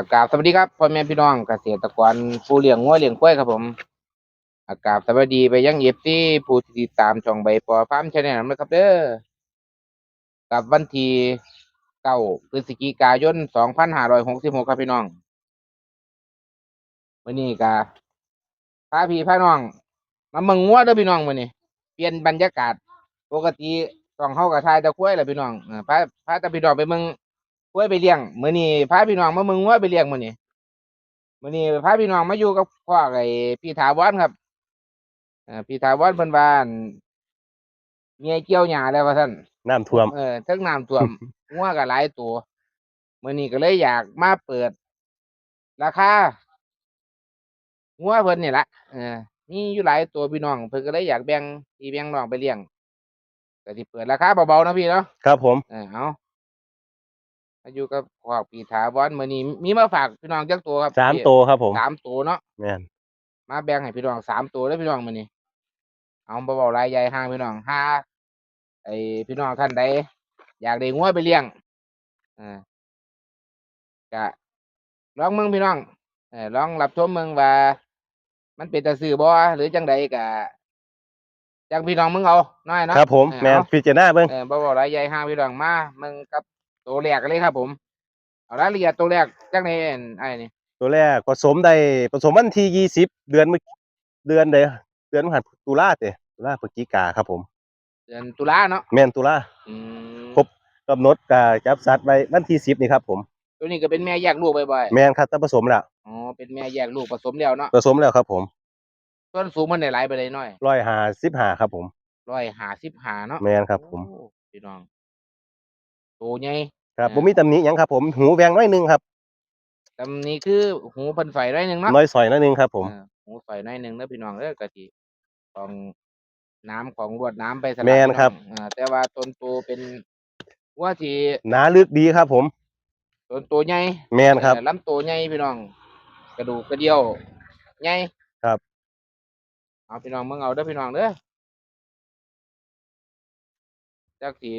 อากาศสวัสดีครับพ่อแม่พี่น้องเกษตรกรผู้เลี้ยงงัวเลี้ยงควยครับผม อากาศสวัสดีไปยังเอฟซีผู้ที่ติดตามช่องใบปอฟาร์มชาแนลนะครับเด้อกับวันที่เก้าพฤศจิกายนสองพันห้าร้อยหกสิบหกครับพี่น้องวันนี้ก็พาพี่พาน้อง มาเมืองงัวเด้อพี่น้องมื้อนี้ เปลี่ยนบรรยากาศ ปกติต้องเฮากับทายตะกล้วยแหละพี่น้องพาพาตะพี่น้องไปเมือง กล้วยไปเลี้ยงมื้อนี้พาพี่น้องมาเมืองงัวไปเลี้ยงมื้อนี้มื้อนี้พาพี่น้องมาอยู่กับพ่อไอ้พี่ถาวรครับเอ่อพี่ถาวรเพิ่นว่าอั่นเมียเกี่ยวหญ้าแล้วว่าซั่น น้ำท่วม เออทั้งน้ำท่วม งัวก็หลายตัวมื้อนี้ก็เลยอยากมาเปิด ราคางัวเพิ่นนี่ล่ะเออมีอยู่หลายตัวพี่น้อง เพิ่นก็เลยอยากแบ่งพี่แบ่งน้องไปเลี้ยงก็สิเปิดราคาเบาๆนะพี่เนาะครับผม เออเอามา อยู่กับขอบปีถาวรมื้อนี้มีมาฝากพี่น้องจักตัวครับสามพี่โตวครับผมสามตัวเนาะแม่นมาแบ่งให้พี่น้องสามตัวเด้อพี่น้องมื้อนี้เอาเบาๆรายใหญ่ห่างพี่น้องห้าไอ้พี่น้องท่านใดอยากได้งัวไปเลี้ยงอ่าก็ลองเมืองพี่น้องเออลองรับชมเมืองว่า มันเป็นตาซื้อบ่หรือจังใดก็จังพี่น้องมึงเอาน้อยเนาะครับผมเออแม่นเอา พิจารณาเบิ่ง เออบ่บอกรายใหญ่ห้าพี่น้องมามึงกับ ตัวแรกกันเลยครับผม เอารายละเอียดตัวแรกจังในไอ้นี่ตัวแรกผสมได้ผสมวันที่ยี่สิบเดือนเมื่อเดือนใดเดือนมหันตุลาเตตุลาพฤศจิกาครับผม เดือนตุลาเนาะแม่นตุลาอืมครบ กำหนดกาจับสัตว์ไว้วันที่สิบนี่ครับผมตัวนี้ก็เป็นแม่แยกลูกบ่อยแม่นครับถ้าผสมแล้วๆอ๋อเป็นแม่แยกลูกผสมแล้วเนาะผสมแล้วครับผมส่วนสูงมันได้หลายไปเลยน้อยร้อยห้าสิบห้าครับผมร้อยห้าสิบห้าเนาะแม่นครับผมโอ้พี่น้อง ตัวใหญ่ ครับอ่าผมมีตำหนิหยังครับผมหูแหวงน้อยหนึงครับตำนี้คือหูเพันไฟได้หนึ่งเนาะน้อยซอยน้อยหนึงครับผม อ่าหูไฟน้อยหนึ่งเด้อพี่น้องเด้อกะทิของน้ำของรวดน้ำไปสลับแม่นพี่องครับอ่าแต่ว่าต้นโตเป็นว่าที่หนาลึกดีครับ ผมต้นตัวใหญ่ แม่นครับเออลำตัวใหญ่พี่น้อง กระดูกกระเดี่ยวใหญ่ครับ เอาพี่น้องมึงเอาเด้อพี่น้องเด้อจักสี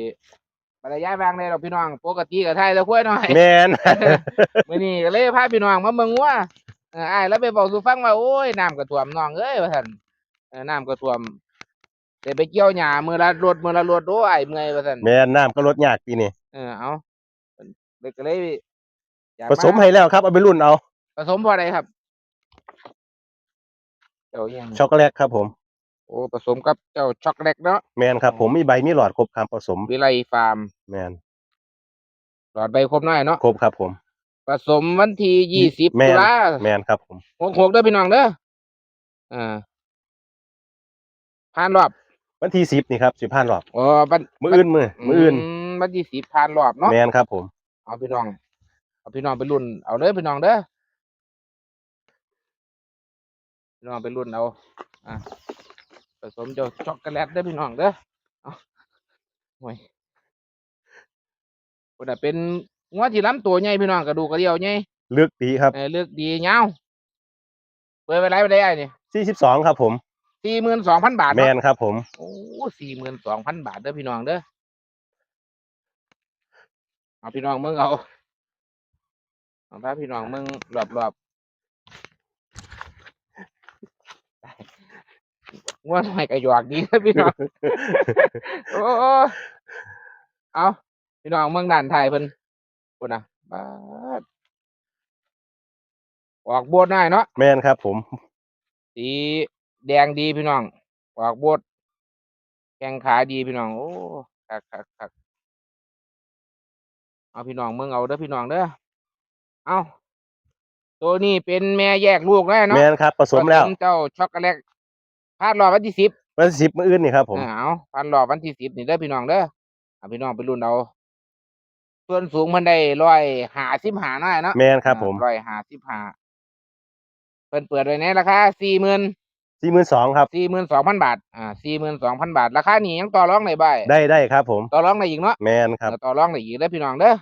บรรยายบางเลยหรอกพี่น้องปกติกับไทยแล้วคุยหน่อยแม่นมื้อนี้ก็เลยพาพี่น้องมาเมืองว่าเอออ้ายแล้วไปบอกสู่ฟังว่าโอ้ยน้ำก็ท่วมน้องเอ้ยว่าซั่นเออน้ำก็ท่วมได้ไปเกี่ยวหญ้ามื้อละรถมื้อละรถโอ้ยอ้ายเมื่อยว่าซั่นแม่นน้ำก็ลดยากปีนี้เออเอาเด็กก็เลยอยากผสมให้แล้วครับเอาไปรุ่นเอาผสมพอใดครับเจ้าอิหยังช็อกโกแลตครับผม โอ้ผสมกับเจ้าช็อกโกแลตเนาะแมนครับ ผมมีใบมีหลอดครบครับผสมวิไลฟาร์ม แมนหลอดใบครบน้อยเนาะครบครับผม ผสมวันที่ยี่สิบแม่ตุนลาแมนครับผมหกหกเด้อพี่น้องเด้ออ่าผ่านรอบวันที่สิบนี่ครับสิบห้ารอบอ๋อวันมืออื่นมือมืออื่นมวันที่สิบผ่านรอบเนาะแมนครับ ผม เอาพี่น้อง เอาพี่น้องไปรุ่นเอาเด้อพี่น้องเด้อพี่น้องไปรุ่นเอาอะ ผสมเจ้าช็อกโกแลตเด้อพี่น้องเด้อเอาห่วยคนน่ะเป็นงัวที่ล้ำตัวใหญ่พี่น้องกระดูกกระเดี่ยวใหญ่ลึกดีครับเออเลือกดียาวเปิดไปไรไปได้ไอ้นี่สี่สิบสองครับผมสี่หมื่นสองพันบาทแมเนาะนครับ ผมโอ้สี่หมื่นสองพันบาทเด้อพี่น้องเด้อเอาพี่น้องมึงเอาเอาพาพี่น้องมึงรอบรอบ ง่วนหน่อยกระหยอกดีนะพี่น้องโอ้โอ้เอาพี่น้องเมืองด่านไทยเพิ่นพุ่นนะบาดออกโบดหน่อยเนาะแมนครับ ผมสีแดงดีพี่น้องออกโบดแข้งขาดีพี่น้อง โอ้คักคักคักเอาพี่น้องเมืองเอาเด้อพี่น้องเด้อเอาตัวนี้เป็นแม่แยกลูกแล้วแมเนาะนครับผสมแล้ว เจ้าช็อกโกแลต พาดรอบวันที่สิบวันที่สิบมืออื่นนี่ครับผม เอาพาดรอบวันที่สิบนี่เด้อพี่น้องเด้อเอาพี่น้องไปรุ่นเอาส่วนสูงมันได้ร้อยหาสิบหาหน่อยเนาะแมนครับผมร้อยหาสิบหาเพิ่นเปิดไว้ในราคาสี่หมื่นสี่หมื่นสองครับสี่หมื่นสองพันบาท อ่าสี่หมื่นสองพันบาท ราคานี้ยังต่อรองได้บ่ายได้ได้ครับผม ต่อรองได้อีกเนาะ แมนครับเออต่อรองได้อีกเด้อพี่น้องเด้อ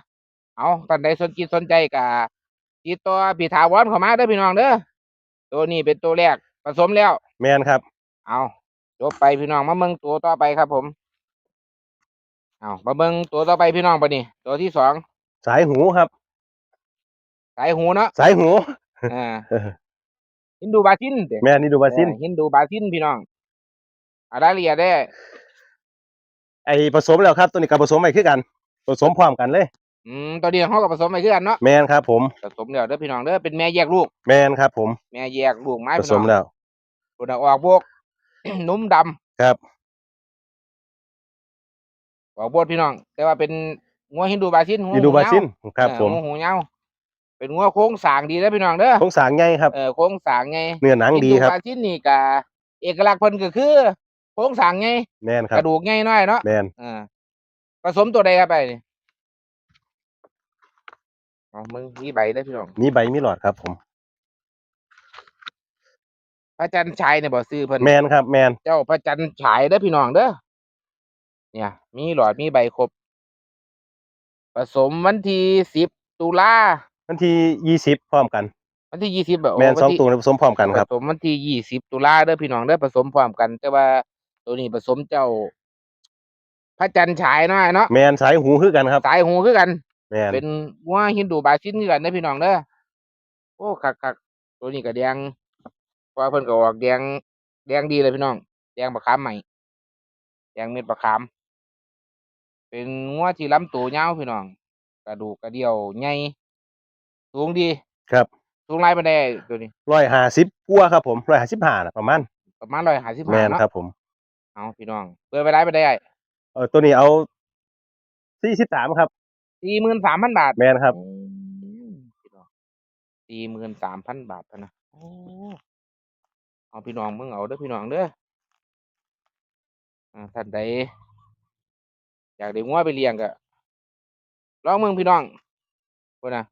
เอาท่านใดสนจิตสนใจกะติดต่อพี่ถาวรเข้ามาเด้อพี่น้องเด้อ ตัวนี้เป็นตัวแรกผสมแล้ว แมนครับ เอาจบไปพี่น้องมาเบิ่งตัวต่อไปครับผม เอามาเบิ่งตัวต่อไปพี่น้องปะนี่ตัวที่สองสายหูครับ สายหูเนาะสายหูอ่าฮินดูบาซินเด้แม่นี่ดูบาซินเออฮินดูบาซินพี่น้องเอารายละเอียดได้ไอ้ผสมแล้วครับ ตัวนี้ก็ผสมไปคือกัน ผสมพร้อมกันเลยอืมตัวนี้เขาก็ผสมไปคือกันเนาะแมนครับผมผสมแล้วเด้อพี่น้องเด้อเป็นแม่แยกลูก แมนครับผม แม่แยกลูกไม้ผพี่สน้อมงแล้วตัวน่ะออกบวก นุ่มดำครับออกบวกพี่น้อง แต่ว่าเป็นงัวฮินดูบาซินหัวนี่ดูบาซินหูครับเออผมหัวหูยาวเป็นงัวโค้งสร้างดีเด้อพี่น้องเด้อโครงสร้างใหญ่ครับ เออโค้งสร้างไงเนื้อหนังดีครับฮินบาซินนี่ก็เอกลักษณ์เพิ่นก็คือโค้งสร้างไงแมนครักบ ระดูกไงน้อยเนาะแมนอ่าผสมตัวใดครับไปนี่เอามึงมีใบได้อพี่น้อง มีใบมีหลอดครับผม พระจันทร์ชัยเนี่ยบ่ซื้อเพิ่นแมนครับ แมนเจ้าพระจันทร์ฉายเด้อพี่น้องเด้อเนี่ย มีหลอดมีใบครบผสมวันที่สิบตุลาวันที่ยี่สิบพร้อมกัน วันที่ยี่สิบแบบแมนสองตัวนี้ผสมพร้อมกันครับผสมวันที่ยี่สิบตุลาเด้อพี่น้องเด้อผสมพร้อมกัน แต่ว่าตัวนี้ผสมเจ้า พระจันทร์ฉายน้อยเนาะแมนสายหูคือกันครับ สายหูคือกันแมนเป็นวัวฮินดูบาซินคือกันเด้อพี่น้องเด้อโอ้คักคักๆตัวนี้ก็แดง เพราะว่าเพิ่นก็ออกแดงแดงดีเลยพี่น้อง แดงบะขามใหม่ แดงเม็ดบะขาม เป็นงัวที่ลำตัวยาวพี่น้อง กระดูกกระเดี่ยวใหญ่สูงดีครับ สูงไรไปได้ตัวนี้ ร้อยห้าสิบกัวาครับผมร้อยห้าสิบห้าประมาณประมาณร้อยห้าสิบแมห้านเนาะครับผมเอาพี่น้องเปิดไปได้ไปได้เออตัวนี้เอาสี่สิบสามครับ สี่หมื่นสามพันบาท แมนครับ สี่หมื่นสามพันบาทเท่านะโอ้ เอาพี่น้องมึงเอาเด้อพี่น้องเด้ออ่าท่านใดอยากได้งัวไปเลี้ยงก็ลองมึงพี่น้องพูดนะ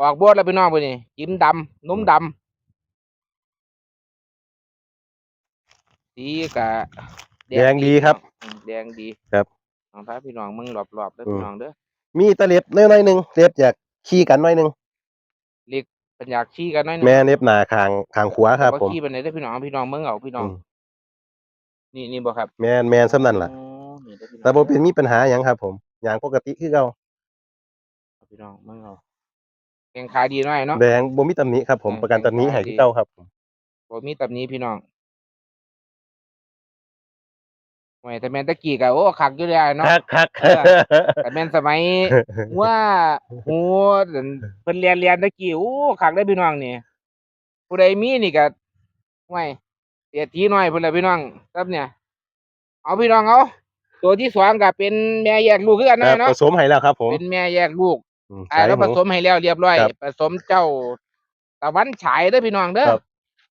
ออกบวชแล้วพี่น้องพูดนี่ยิ้มดำนุ่มดำสีกะแดงดีครับอืมแดงดีครับเอาพาพี่น้องมึงรอบๆเด้ออืมพี่น้องเด้อมีตะเล็บน้อยๆหนึ่งเล็บอยากขี้กันหน้อยหนึ่ง เป็นอยากชี้กันหน้อยหนึงแม่เล็บหนาคางคางขวาครับว่าผม ขี้ไปไหนได้อพี่น้องเอาพี่น้องมึงเอาพี่น้องอืม นี่นี่บ่ครับแมนแมนสำนั่นล่ะอ๋อนี่เด้อพี่น้องแต่บ่เป็นมีปัญหาหยังครับ ผมอย่างปกติคือเก่าเอาพี่น้องมึงเอาแข่งขาดีหน่อยเนาะ แดงบ่มีตำหนิครับ ผมอืมประกันตำหนิแข็งขาให้ดีคือเก่าครับผม บ่มีตับนี้พี่น้อง ไว้แต่แม่นตะกี้ก็โอ้คักอยู่เลยเนาะ คักคักเออ แต่แม่นสมัยว่าหูเพิ่นเรียนเรียนตะกี้โอ้คักได้อพี่น้องนี่ผู้ใดมีนี่ก็ห่วยเสียทีหน่อยพุ่นล่ะพี่น้องครับเนี่ย เอาพี่น้องเอาตัวที่สองก็เป็นแม่แยกลูกคือกันครันะบเนาะผสมให้แล้วครับผมเป็นแม่แยกลูกอืมอ่าแล้วใส่ผหูสมให้แล้วเรียบร้อย ครับผสมเจ้าตะวันฉายเด้อพี่น้องเด้อครับ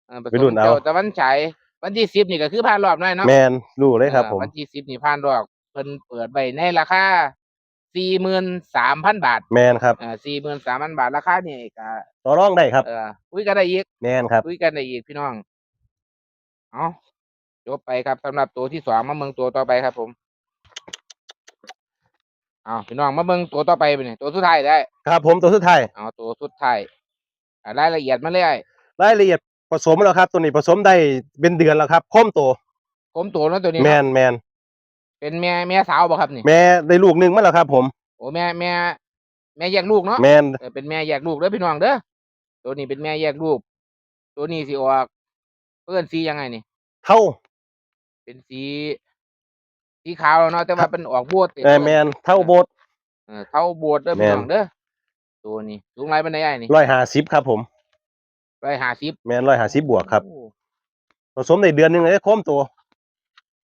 เออผไปสรุ่มนเอา เจ้าตะวันฉาย วันที่สิบนี่ก็คือผ่านรอบหน่อยเนาะแมนรู้เลยครับอ่าผม วันที่สิบนี่ผ่านรอบเพิ่นเปิดไว้ในราคาสี่หมื่นสามพันบาทแมนครับอ่าสี่หมื่นสามพันบาทราคานี่ก็ต่อรองได้ครับเออคุยกันได้อีกแมนครับคุยกันได้อีกพี่น้องเอาจบไปครับสำหรับตัวที่สองมาเมืองตัวต่อไปครับ ผมเอาพี่น้องมาเมืองตัวต่อไปไปนี่ตัวสุดท้ายได้ ครับ ผมตัวสุดท้ายเอาตัวสุดท้ายอ่ารายละเอียดมาเลยไอ้รายละเอียด ผสมแล้วครับ ตัวนี้ผสมได้เป็นเดือนแล้วครับโค้มตัวผมตัวแล้วตัวนี้แมเนาะนแมนเป็นแม่แม่สาวบ่ครับนี่แม่ได้ลูกหนึงมาแล้วครับ ผม โอ้แม่แม่ แม่แยกลูกเนาะแมนเออเป็นแม่แยกลูกเด้อพี่น้องเด้อตัวนี้เป็นแม่แยกลูก ตัวนี้สิออกเพื่อนสียังไงนี่ เท่าเป็นสีสีขาวเนาะแต่ว่าเป็นออกบวดเออแมนเท่าโบสเออเท่าบวดเด้อแม่พี่นน้องเด้อตัวนี้สูงไรเป็นไงนี่ร้อยห้าสิบครับผม ร้อยห้าสิบแมนร้อยห้าสิบบวกครับ ผสมได้เดือนหนึงเลยโค้มตัว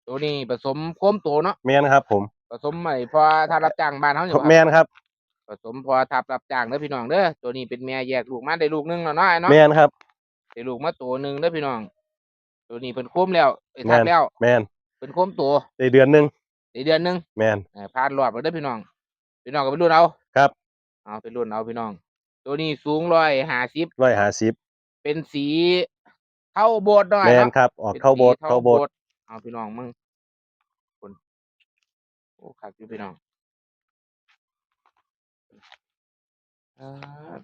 ตัวนี้ผสมโคมตัวเนาะแมนครับ ผมผสมใหม่พอถ้ารับจ้างบ้านเขาเนี่ยแมนครับ ผสมพอทับรับจ้างเด้อพี่น้องเด้อตัวนี้เป็นแม่แยกลูกมาได้ลูกหนึงแล้วเนาะไอ้เนาะแมนครับ ได้ลูกมาตัวหนึ่งเด้อพี่น้อง ตัวนี้เป็นโคมแล้วไอ้ยแม่ทับนแล้วแมนเป็นโคมตัวได้เดือนหนึงในเดือนหนึง แมน เอ่อผ่านรอบแล้วเด้อพี่น้อง พี่น้องก็ไปรุ่นเอาครับ เอาไปรุ่นเอาพี่น้อง ตัวนี้สูงร้อยห้าสิบร้อยห้าสิบ เป็นสีเท่าโบสถ์หน่อยแมนเนาะครับ ออกป็นเข้าโบสสีเข้าโบสถ์เอาพี่น้องมึงคนโอ้ขัดอยู่พี่น้องเออ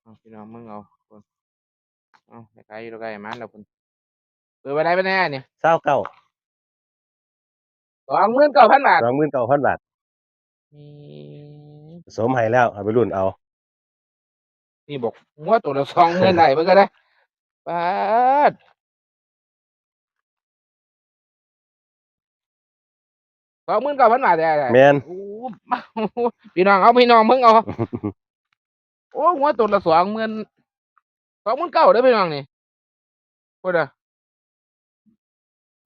เอาพี่น้องมึงเอาคนเอาไปไกลอยู่ไกลมันแล้วคนเปิดไปได้ไปแน่เนี่ยเศร้าเก้าสองหมื่นเก้าพันบาทสองหมื่นเก้าพันบาทอืมผสมให้แล้ว เอาไปรุ่นเอา นี่บอกงัวตัวละสองหมื่นได้เพิ่นก็ได้ปาดสองหมื่นเก้าพันบาทได้แมนโอ้มาพี่น้องเอาพี่น้องมึงเอาโอ้งัวตัวละสองหมื่นสองหมื่นเก้าเด้อพี่น้องนี่พูดอะ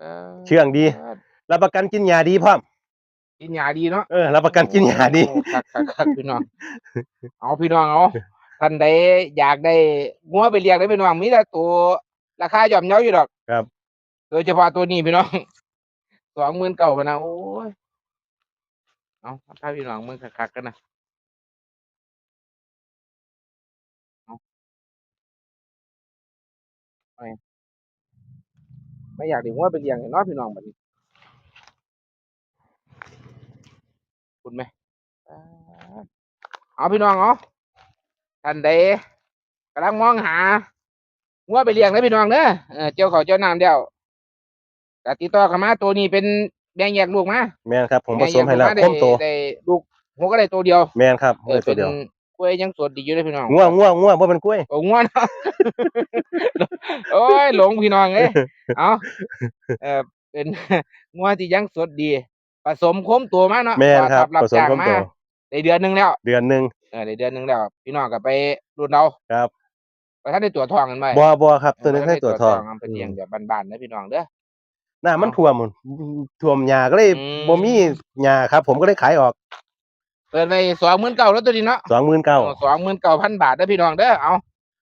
ปาดเชื่องดีรับประกันกินยาดีพร้อมกินยาดีเนาะเออรับประกันกินยาดีโอ้คักคักคักพี่น้องเอาพี่น้องเอา ท่านใดอยากได้งัวไปเลี้ยงได้พี่น้องมีแต่ตัวราคาย่อมเยาอยู่ดอกครับ โดยเฉพาะตัวนี้พี่น้องสองหมื่นเก่ากันนะโอ้ยเอาถ้าพี่น้องมึงคักๆกันนะเอาไปไม่อยากได้งัวไปเลี้ยงเนาะพี่น้องแบบนี้คุณไหมอ่าเอาพี่น้องเอา ท่านใดกำลังมองหางัวไปเลี้ยงนะพี่น้องเนอะเออเจ้าเขาวเจ้าน้ำเดียวกติดต่อกันมาตัวนี้เป็นแบ่งแยกลูกมาแมนครับ ผมผแบ่งสแยมกให้ลูกแล้วมาได้คมโตได้ลูกหัวก็ได้ตัวเดียว แมนครับเอเอออตัเป็วนเดียวกล้วยยังสดดีอยู่เลยพี่น้องง่วงง่วงง่วงว่าเป็นกล้วยโอ้ง่วงเนาะโอ้ยหลงพี่น้องเอ้ยเอาเออเป็นงัวที่ยังสดดี ผสมโคมตัวมาเนาะแมนครับรับผสมจ้างคมมาโตได้เดือนหนึงแล้ว เดือนหนึ่งเออได้เดือนหนึงแล้วพี่น้องก็ไปรุ่นเอาครับไปท่านได้ตัวจทองกันไหมบัวบัวครับ ตัวนึงให้ตัวทองเาไปเลี้ยงแบบบ้านๆนะพี่น้องเด้อ หน้ามันเอาท่วมท่วมหญ้าก็เลยอืม บ่มีหญ้าครับ ผมก็ได้ขายออกเปิดไปสองหมื่นเก้าแล้วตัวนี้เนาะ สองหมื่นเก้า สองหมื่นเก้าพันบาทเด้อพี่น้องเด้อ เอา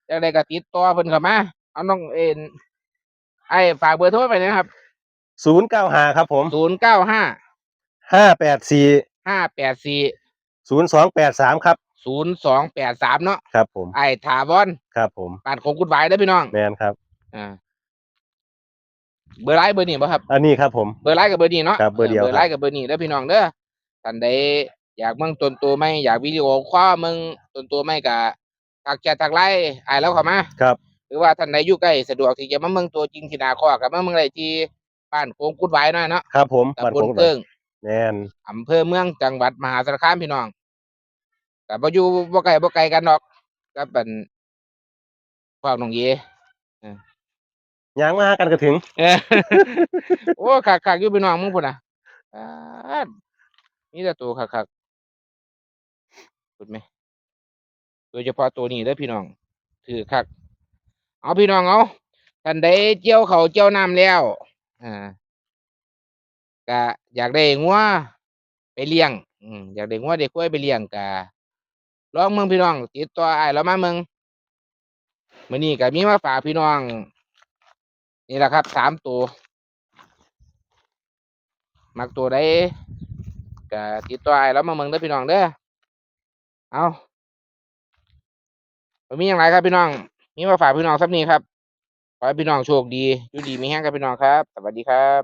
จากใดก็ติดต่อเพิ่นเข้ามา เอาน้องเอ็นไอ้ฝากเบอร์โทรไปนะครับศูนย์เก้าห้าครับ ผมศูนย์เก้าห้าห้าแปดสี่ห้าแปดสี่ศูนย์สองแปดสามครับ ศูนย์สองแปดสามเนาะครับผมไอ้ถาวรครับผมบ้านของกุดหวายเด้อพี่น้องแมนครับอ่าเบอร์ไลน์เบอร์นี้บ่ครับ อันนี้ครับผม เบอร์ไลน์กับเบอร์นี้เนาะครับเบอร์เดียว เบอร์ไลน์กับเบอร์นี้เด้อพี่น้องเด้อท่านใดอยากเมืองตนตัวไหม่อยากวิดีโอคว้าเมืองตนตัวไหม่ก็ทักแชททักไลน์ไอ้แล้วเข้ามาครับหรือว่าท่านใดอยู่ใกล้สะดวกที่จะมาเมืองตัวจริงที่นาคอกับมาเมืองไรที่บ้านโค้งกุดไว้หน่อยเนาะครับผมบ้านตำบลผมเกิ้งแมนอำเภอเมืองจังหวัดมหาสารคามพี่น้อง แต่บ่อยู่บ่ไกลบ่ไกลกันดอกก็เป็นพวกน้องเยยางมาหากันก็ถึง เออโอ้คักคักอยู่พี่น้องมึงพุ่นน่ะอ่ามีแต่ตัวคักคักพูดไหมโดยเฉพาะตัวนี้เด้อพี่น้อง ถือคัก เอาพี่น้องเอาท่านใดเจียวเขาวเจียวน้ำแล้วอ่าก็อยากได้งัวไปเลี้ยง อืมอยากได้งัวได้กล้วยไปเลี้ยงก็ ลองเมืองพี่น้อง ติดต่ออ้ายเรามาเมืองมื้อนี้ก็มีมาฝากพี่น้อง นี่แหละครับสามตัวมักตัวใดก็ติดต่ออ้ายเรามาเมืองเด้พี่น้องเด้อเอาบ่มีอย่างไรครับพี่น้อง มีมาฝากพี่น้องสักนี้ครับขอให้พี่น้องโชคดีอยู่ดีมีแห้งครับพี่น้องครับ สวัสดีครับ